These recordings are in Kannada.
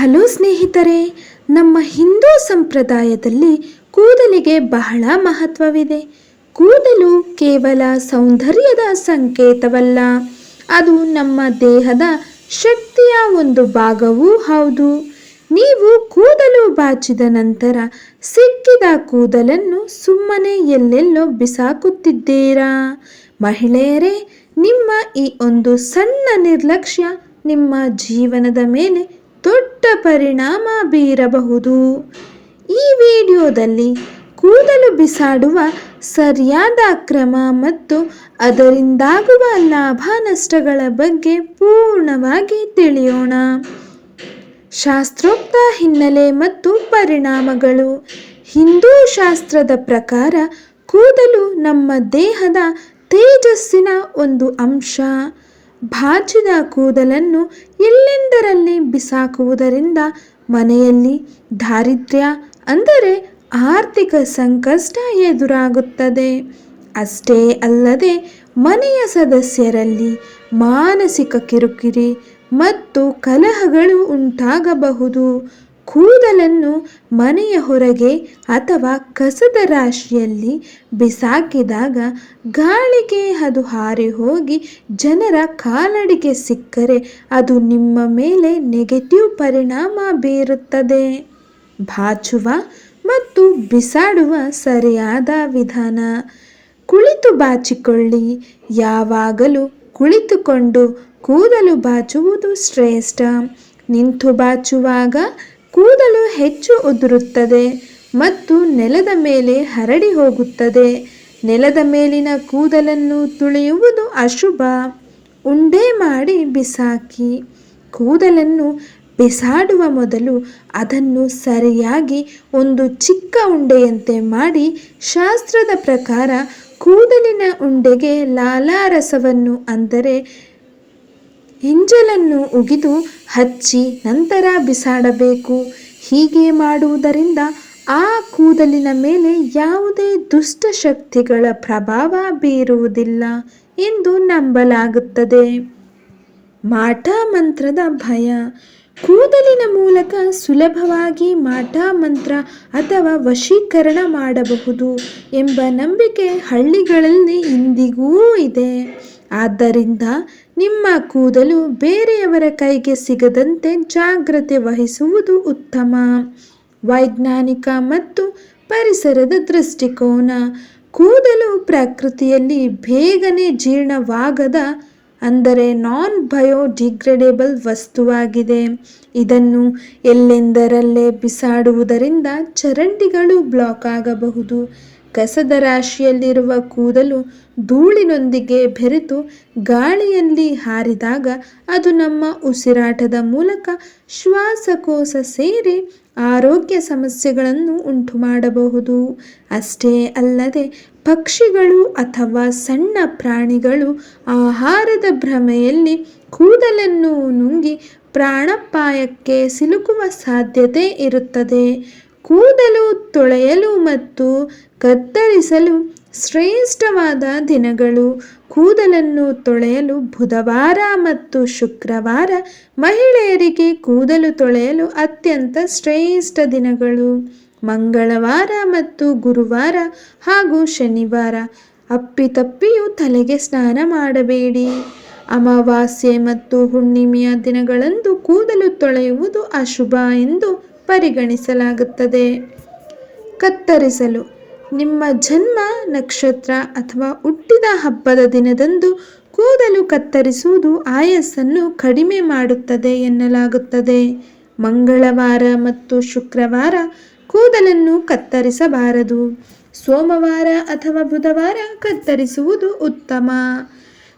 ಹಲೋ ಸ್ನೇಹಿತರೆ, ನಮ್ಮ ಹಿಂದೂ ಸಂಪ್ರದಾಯದಲ್ಲಿ ಕೂದಲಿಗೆ ಬಹಳ ಮಹತ್ವವಿದೆ. ಕೂದಲು ಕೇವಲ ಸೌಂದರ್ಯದ ಸಂಕೇತವಲ್ಲ, ಅದು ನಮ್ಮ ದೇಹದ ಶಕ್ತಿಯ ಒಂದು ಭಾಗವೂ ಹೌದು. ನೀವು ಕೂದಲು ಬಾಚಿದ ನಂತರ ಸಿಕ್ಕಿದ ಕೂದಲನ್ನು ಸುಮ್ಮನೆ ಎಲ್ಲೆಲ್ಲೋ ಬಿಸಾಕುತ್ತಿದ್ದೀರಾ? ಮಹಿಳೆಯರೇ, ನಿಮ್ಮ ಈ ಒಂದು ಸಣ್ಣ ನಿರ್ಲಕ್ಷ್ಯ ನಿಮ್ಮ ಜೀವನದ ಮೇಲೆ ದೊಡ್ಡ ಪರಿಣಾಮ ಬೀರಬಹುದು. ಈ ವಿಡಿಯೋದಲ್ಲಿ ಕೂದಲು ಬಿಸಾಡುವ ಸರಿಯಾದ ಕ್ರಮ ಮತ್ತು ಅದರಿಂದಾಗುವ ಲಾಭ ನಷ್ಟಗಳ ಬಗ್ಗೆ ಪೂರ್ಣವಾಗಿ ತಿಳಿಯೋಣ. ಶಾಸ್ತ್ರೋಕ್ತ ಹಿನ್ನೆಲೆ ಮತ್ತು ಪರಿಣಾಮಗಳು. ಹಿಂದೂ ಶಾಸ್ತ್ರದ ಪ್ರಕಾರ ಕೂದಲು ನಮ್ಮ ದೇಹದ ತೇಜಸ್ಸಿನ ಒಂದು ಅಂಶ. ಬಾಚಿದ ಕೂದಲನ್ನು ಎಲ್ಲೆಂದರಲ್ಲಿ ಬಿಸಾಕುವುದರಿಂದ ಮನೆಯಲ್ಲಿ ದಾರಿದ್ರ್ಯ, ಅಂದರೆ ಆರ್ಥಿಕ ಸಂಕಷ್ಟ ಎದುರಾಗುತ್ತದೆ. ಅಷ್ಟೇ ಅಲ್ಲದೆ ಮನೆಯ ಸದಸ್ಯರಲ್ಲಿ ಮಾನಸಿಕ ಕಿರುಕಿರಿ ಮತ್ತು ಕಲಹಗಳು ಉಂಟಾಗಬಹುದು. ಕೂದಲನ್ನು ಮನೆಯ ಹೊರಗೆ ಅಥವಾ ಕಸದ ರಾಶಿಯಲ್ಲಿ ಬಿಸಾಕಿದಾಗ ಗಾಳಿಗೆ ಅದು ಹಾರಿ ಹೋಗಿ ಜನರ ಕಾಲಡಿಗೆ ಸಿಕ್ಕರೆ ಅದು ನಿಮ್ಮ ಮೇಲೆ ನೆಗೆಟಿವ್ ಪರಿಣಾಮ ಬೀರುತ್ತದೆ. ಬಾಚುವ ಮತ್ತು ಬಿಸಾಡುವ ಸರಿಯಾದ ವಿಧಾನ. ಕುಳಿತು ಬಾಚಿಕೊಳ್ಳಿ. ಯಾವಾಗಲೂ ಕುಳಿತುಕೊಂಡು ಕೂದಲು ಬಾಚುವುದು ಶ್ರೇಷ್ಠ. ನಿಂತು ಬಾಚುವಾಗ ಕೂದಲು ಹೆಚ್ಚು ಉದುರುತ್ತದೆ ಮತ್ತು ನೆಲದ ಮೇಲೆ ಹರಡಿ ಹೋಗುತ್ತದೆ. ನೆಲದ ಮೇಲಿನ ಕೂದಲನ್ನು ತುಳಿಯುವುದು ಅಶುಭ. ಉಂಡೆ ಮಾಡಿ ಬಿಸಾಕಿ. ಕೂದಲನ್ನು ಬಿಸಾಡುವ ಮೊದಲು ಅದನ್ನು ಸರಿಯಾಗಿ ಒಂದು ಚಿಕ್ಕ ಉಂಡೆಯಂತೆ ಮಾಡಿ ಶಾಸ್ತ್ರದ ಪ್ರಕಾರ ಕೂದಲಿನ ಉಂಡೆಗೆ ಲಾಲಾರಸವನ್ನು ಅಂದರೆ ಎಂಜಲನ್ನು ಉಗಿದು ಹಚ್ಚಿ ನಂತರ ಬಿಸಾಡಬೇಕು. ಹೀಗೆ ಮಾಡುವುದರಿಂದ ಆ ಕೂದಲಿನ ಮೇಲೆ ಯಾವುದೇ ದುಷ್ಟಶಕ್ತಿಗಳ ಪ್ರಭಾವ ಬೀರುವುದಿಲ್ಲ ಎಂದು ನಂಬಲಾಗುತ್ತದೆ. ಮಾಟ ಮಂತ್ರದ ಭಯ. ಕೂದಲಿನ ಮೂಲಕ ಸುಲಭವಾಗಿ ಮಾಟ ಮಂತ್ರ ಅಥವಾ ವಶೀಕರಣ ಮಾಡಬಹುದು ಎಂಬ ನಂಬಿಕೆ ಹಳ್ಳಿಗಳಲ್ಲಿ ಇಂದಿಗೂ ಇದೆ. ಆದ್ದರಿಂದ ನಿಮ್ಮ ಕೂದಲು ಬೇರೆಯವರ ಕೈಗೆ ಸಿಗದಂತೆ ಜಾಗ್ರತೆ ವಹಿಸುವುದು ಉತ್ತಮ. ವೈಜ್ಞಾನಿಕ ಮತ್ತು ಪರಿಸರದ ದೃಷ್ಟಿಕೋನ. ಕೂದಲು ಪ್ರಕೃತಿಯಲ್ಲಿ ಬೇಗನೆ ಜೀರ್ಣವಾಗದ, ಅಂದರೆ ನಾನ್ ಬಯೋಡಿಗ್ರೇಡೇಬಲ್ ವಸ್ತುವಾಗಿದೆ. ಇದನ್ನು ಎಲ್ಲೆಂದರಲ್ಲೇ ಬಿಸಾಡುವುದರಿಂದ ಚರಂಡಿಗಳು ಬ್ಲಾಕ್ ಆಗಬಹುದು. ಕಸದ ರಾಶಿಯಲ್ಲಿರುವ ಕೂದಲು ಧೂಳಿನೊಂದಿಗೆ ಬೆರೆತು ಗಾಳಿಯಲ್ಲಿ ಹಾರಿದಾಗ ಅದು ನಮ್ಮ ಉಸಿರಾಟದ ಮೂಲಕ ಶ್ವಾಸಕೋಶ ಸೇರಿ ಆರೋಗ್ಯ ಸಮಸ್ಯೆಗಳನ್ನು ಉಂಟು ಮಾಡಬಹುದು ಅಷ್ಟೇ ಅಲ್ಲದೆ ಪಕ್ಷಿಗಳು ಅಥವಾ ಸಣ್ಣ ಪ್ರಾಣಿಗಳು ಆಹಾರದ ಭ್ರಮೆಯಲ್ಲಿ ಕೂದಲನ್ನು ನುಂಗಿ ಪ್ರಾಣಾಪಾಯಕ್ಕೆ ಸಿಲುಕುವ ಸಾಧ್ಯತೆ ಇರುತ್ತದೆ. ಕೂದಲು ತೊಳೆಯಲು ಮತ್ತು ಕತ್ತರಿಸಲು ಶ್ರೇಷ್ಠವಾದ ದಿನಗಳು. ಕೂದಲನ್ನು ತೊಳೆಯಲು ಬುಧವಾರ ಮತ್ತು ಶುಕ್ರವಾರ ಮಹಿಳೆಯರಿಗೆ ಕೂದಲು ತೊಳೆಯಲು ಅತ್ಯಂತ ಶ್ರೇಷ್ಠ ದಿನಗಳು. ಮಂಗಳವಾರ ಮತ್ತು ಗುರುವಾರ ಹಾಗೂ ಶನಿವಾರ. ಅಪ್ಪಿತಪ್ಪಿಯು ತಲೆಗೆ ಸ್ನಾನ ಮಾಡಬೇಡಿ. ಅಮಾವಾಸ್ಯೆ ಮತ್ತು ಹುಣ್ಣಿಮೆಯ ದಿನಗಳಂದು ಕೂದಲು ತೊಳೆಯುವುದು ಅಶುಭ ಎಂದು ಪರಿಗಣಿಸಲಾಗುತ್ತದೆ. ಕತ್ತರಿಸಲು ನಿಮ್ಮ ಜನ್ಮ ನಕ್ಷತ್ರ ಅಥವಾ ಹುಟ್ಟಿದ ಹಬ್ಬದ ದಿನದಂದು ಕೂದಲು ಕತ್ತರಿಸುವುದು ಆಯಸ್ಸನ್ನು ಕಡಿಮೆ ಮಾಡುತ್ತದೆ ಎನ್ನಲಾಗುತ್ತದೆ. ಮಂಗಳವಾರ ಮತ್ತು ಶುಕ್ರವಾರ ಕೂದಲನ್ನು ಕತ್ತರಿಸಬಾರದು. ಸೋಮವಾರ ಅಥವಾ ಬುಧವಾರ ಕತ್ತರಿಸುವುದು ಉತ್ತಮ.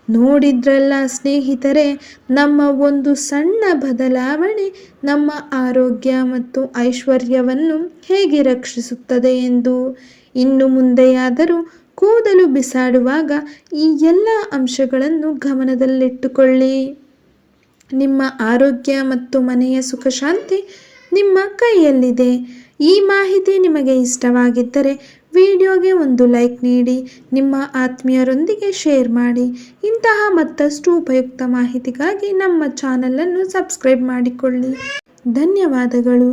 ನೋಡಿದ್ರಲ್ಲ ಸ್ನೇಹಿತರೆ, ನಮ್ಮ ಒಂದು ಸಣ್ಣ ಬದಲಾವಣೆ ನಮ್ಮ ಆರೋಗ್ಯ ಮತ್ತು ಐಶ್ವರ್ಯವನ್ನು ಹೇಗೆ ರಕ್ಷಿಸುತ್ತದೆ ಎಂದು. ಇನ್ನು ಮುಂದೆಯಾದರೂ ಕೂದಲು ಬಿಸಾಡುವಾಗ ಈ ಎಲ್ಲ ಅಂಶಗಳನ್ನು ಗಮನದಲ್ಲಿಟ್ಟುಕೊಳ್ಳಿ. ನಿಮ್ಮ ಆರೋಗ್ಯ ಮತ್ತು ಮನೆಯ ಸುಖ ಶಾಂತಿ ನಿಮ್ಮ ಕೈಯಲ್ಲಿದೆ. ಈ ಮಾಹಿತಿ ನಿಮಗೆ ಇಷ್ಟವಾಗಿದ್ದರೆ ವಿಡಿಯೋಗೆ ಒಂದು ಲೈಕ್ ನೀಡಿ, ನಿಮ್ಮ ಆತ್ಮೀಯರೊಂದಿಗೆ ಶೇರ್ ಮಾಡಿ. ಇಂತಹ ಮತ್ತಷ್ಟು ಉಪಯುಕ್ತ ಮಾಹಿತಿಗಾಗಿ ನಮ್ಮ ಚಾನಲನ್ನು ಸಬ್ಸ್ಕ್ರೈಬ್ ಮಾಡಿಕೊಳ್ಳಿ. ಧನ್ಯವಾದಗಳು.